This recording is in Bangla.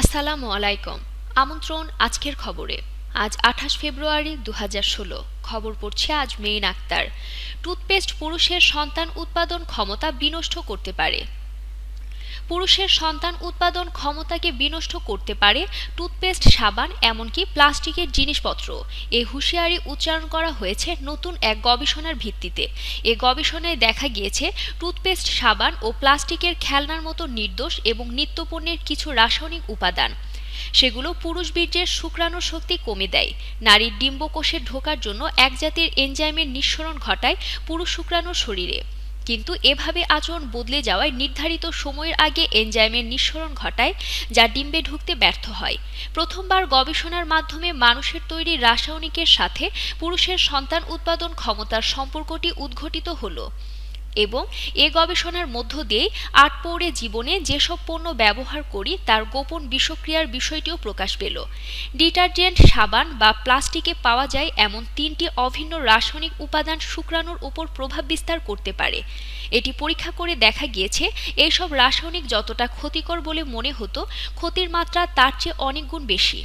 আসসালামু আলাইকুম। আমন্ত্রণ আজকের খবরে। আজ আঠাশ ফেব্রুয়ারি দু খবর পড়ছে আজ মেইন আক্তার। টুথপেস্ট পুরুষের সন্তান উৎপাদন ক্ষমতা বিনষ্ট করতে পারে। পুরুষের সন্তান উৎপাদন ক্ষমতাকে বিনষ্ট করতে পারে টুথপেস্ট, সাবান, এমনকি প্লাস্টিকের জিনিসপত্র। এ হুঁশিয়ারি উচ্চারণ করা হয়েছে নতুন এক গবেষণার ভিত্তিতে। এ গবেষণায় দেখা গিয়েছে, টুথপেস্ট, সাবান ও প্লাস্টিকের খেলনার মতো নির্দোষ এবং নিত্যপণ্যের কিছু রাসায়নিক উপাদান। সেগুলো পুরুষ বীর্যের শুক্রাণু শক্তি কমে দেয়। নারীর ডিম্বকোষে ঢোকার জন্য এক জাতির এনজাইমের নিঃসরণ ঘটায় পুরুষ শুক্রাণুর শরীরে। কিন্তু এভাবে আচরণ বদলে যাওয়ায় নির্ধারিত সময়ের আগে এনজাইমের নিঃসরণ ঘটায়, যা ডিম্বে ঢুকতে ব্যর্থ হয়। প্রথমবার গবেষণার মাধ্যমে মানুষের তৈরি রাসায়নিকের সাথে পুরুষের সন্তান উৎপাদন ক্ষমতার সম্পর্কটি উদ্ঘটিত হলো। এবং এ গবেষণার মধ্য দিয়ে আটপৌরে জীবনে যেসব পণ্য ব্যবহার করি, তার গোপন বিষক্রিয়ার বিষয়টিও প্রকাশ পেল। ডিটারজেন্ট সাবান বা প্লাস্টিকে পাওয়া যায় এমন তিনটি অভিন্ন রাসায়নিক উপাদান শুক্রাণুর উপর প্রভাব বিস্তার করতে পারে। এটি পরীক্ষা করে দেখা গিয়েছে, এইসব রাসায়নিক যতটা ক্ষতিকর বলে মনে হতো, ক্ষতির মাত্রা তার চেয়ে অনেক গুণ বেশি।